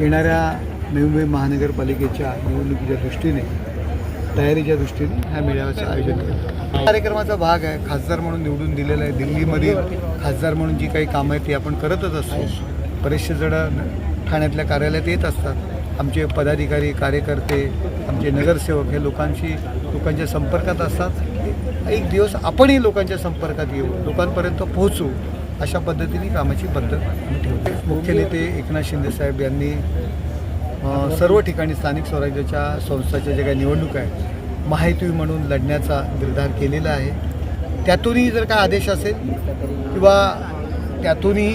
येणाऱ्या नवी मुंबई महानगरपालिकेच्या निवडणुकीच्या दृष्टीने तयारीच्या दृष्टीने ह्या मेळाव्याचं आयोजन केलं. कार्यक्रमाचा भाग आहे. खासदार म्हणून निवडून दिलेला आहे. दिल्लीमधील खासदार म्हणून जी काही कामं आहेत ती आपण करतच असतो. बरेचसे जणं ठाण्यातल्या कार्यालयात येत असतात. आमचे पदाधिकारी कार्यकर्ते आमचे नगरसेवक हे लोकांशी लोकांच्या संपर्कात असतात. एक दिवस आपणही लोकांच्या संपर्कात येऊ. लोकांपर्यंत पोहोचू. अशा पद्धतीने कामाची पद्धत ठेवते. मुख्य नेते एकनाथ शिंदेसाहेब यांनी सर्व ठिकाणी स्थानिक स्वराज्याच्या संस्थाच्या ज्या काही निवडणूक आहेत महायुती म्हणून लढण्याचा निर्धार केलेला आहे. त्यातूनही जर काय आदेश असेल किंवा त्यातूनही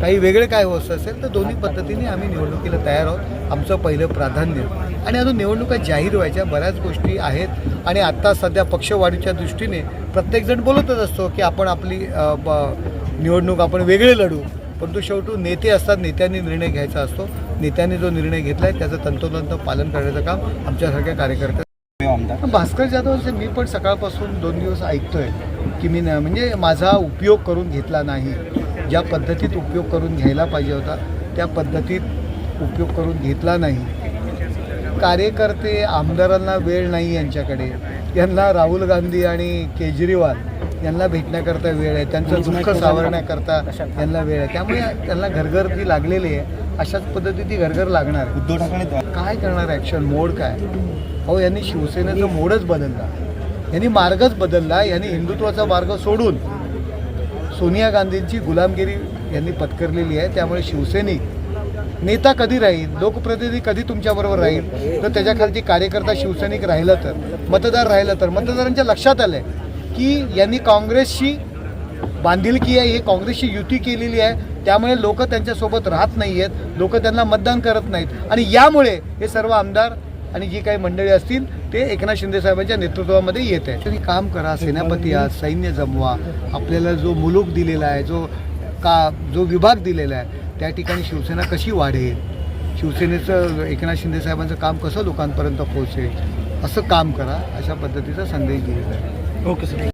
काही वेगळं काय होत असेल तर दोन्ही पद्धतीने आम्ही निवडणुकीला तयार आहोत. आमचं पहिलं प्राधान्य. आणि अजून निवडणुका जाहीर व्हायच्या बऱ्याच गोष्टी आहेत. आणि आत्ता सध्या पक्षवाढीच्या दृष्टीने प्रत्येकजण बोलतच असतो की आपण आपली ब- निवडणूक आपण वेगळे लढू परंतु शेवटी नेते असतात नेत्यांनी निर्णय घ्यायचा असतो. नेत्यांनी जो निर्णय घेतला आहे त्याचं तंतोतंत पालन करण्याचं काम आमच्यासारख्या कार्यकर्त्या भास्कर जाधवचे मी पण सकाळपासून दोन दिवस ऐकतोय की मी न- म्हणजे माझा उपयोग करून घेतला नाही. ज्या पद्धतीत उपयोग करून घ्यायला पाहिजे होता त्या पद्धतीत उपयोग करून घेतला नाही. कार्यकर्ते आमदारांना वेळ नाही यांच्याकडे. यांना राहुल गांधी आणि केजरीवाल यांना भेटण्याकरता वेळ आहे त्यांचं दुःख सावरण्याकरता यांना वेळ आहे. त्यामुळे त्यांना घरघर ती लागलेली आहे. अशाच पद्धतीत ती घरघर लागणार आहे. उद्धव ठाकरे काय करणार ॲक्शन मोड काय? अहो यांनी शिवसेनेचा मोडच बदलला. यांनी मार्गच बदलला. यांनी हिंदुत्वाचा मार्ग सोडून सोनिया गांधींची गुलामगिरी यांनी पत्करलेली आहे. त्यामुळे शिवसैनिक नेता कधी राहील? लोकप्रतिनिधी कधी तुमच्याबरोबर राहील? तर त्याच्याखालची कार्यकर्ता शिवसैनिक राहिलं तर मतदार राहिलं तर मतदारांच्या लक्षात आलं आहे की यांनी काँग्रेसशी बांधिलकी आहे ही काँग्रेसची युती केलेली आहे त्यामुळे लोक त्यांच्यासोबत राहत नाही आहेत लोक त्यांना मतदान करत नाहीत. आणि यामुळे हे सर्व आमदार आणि जी काही मंडळी असतील ते एकनाथ शिंदे साहेबांच्या नेतृत्वामध्ये येत आहे तुम्ही काम करा सेनापती आहात सैन्य जमवा. आपल्याला जो मुलूक दिलेला आहे जो का जो विभाग दिलेला आहे त्या ठिकाणी शिवसेना कशी वाढेल? शिवसेनेचं एकनाथ शिंदे साहेबांचं काम कसं लोकांपर्यंत पोहोचेल? असं काम करा अशा पद्धतीचा संदेश दिलेला आहे. Okay sir.